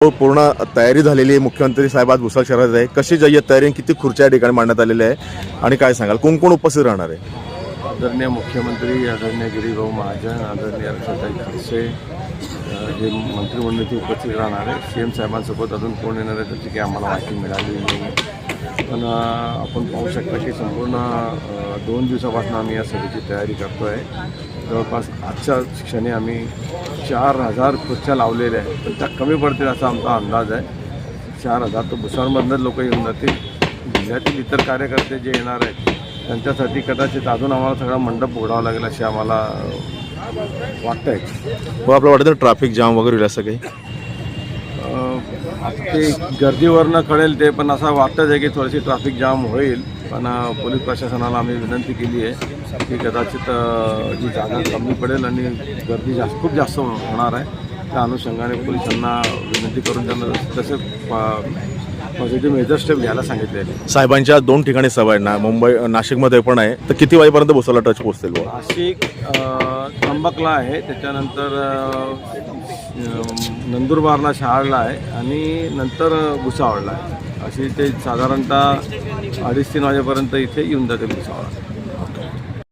हो, पूर्ण तयारी झालेली आहे. मुख्यमंत्री साहेब आज भुसावळ शहरात आहे कशी जाई तयारी आणि किती खुर्च्या या ठिकाणी मांडण्यात आलेल्या आहे आणि काय सांगाल? कोण कोण उपस्थित राहणार आहे? आदरणीय मुख्यमंत्री आदरणीय गिरीभाऊ महाजन आदरणीय अक्षताई खडसे हे मंत्रिमंडळाची उपस्थित राहणार आहे सी एम साहेबांसोबत अजून कोण येणार आहे त्याची काही आम्हाला माहिती मिळाली नाही. पण आपण पाहू शकता की संपूर्ण दोन दिवसापासून आम्ही या सभेची तयारी करतो आहे जवळपास आजच्या क्षणी आम्ही चार हजार खुर्च्या लावलेल्या आहेत. पण त्या कमी पडतील असा आमचा अंदाज आहे. चार हजार तर भुसावळमधनंच लोक येऊन जातील. जिल्ह्यातील इतर कार्यकर्ते जे येणार आहेत त्यांच्यासाठी कदाचित अजून आम्हाला सगळा मंडप उघडावा लागेल असे आम्हाला वाटतं आहे हो आपलं वाटतं ट्रॅफिक जाम वगैरे होईल असं काही? आता ते गर्दीवरनं कळेल ते पण असं वाटतंच आहे की थोडीशी ट्रॅफिक जाम होईल. पण पोलीस प्रशासनाला आम्ही विनंती केली आहे की कदाचित जी जागा कमी पडेल आणि गर्दी जास्त खूप जास्त होणार आहे. त्या अनुषंगाने पोलिसांना विनंती करून त्यांना तसे पॉझिटिव्ह मेजर स्टेप घ्यायला सांगितले. साहेबांच्या दोन ठिकाणी सभा आहे ना मुंबई नाशिकमध्ये पण आहे. तर किती वाजेपर्यंत भुसावळला टच पोहोचतील बुवा? नाशिक त्र्यंबकला आहे. त्याच्यानंतर नंदुरबारला शहाळला आहे आणि नंतर भुसावळला आहे. अशी ते साधारणतः अडीच तीन वाजेपर्यंत इथे येऊन जाते भुसावळ.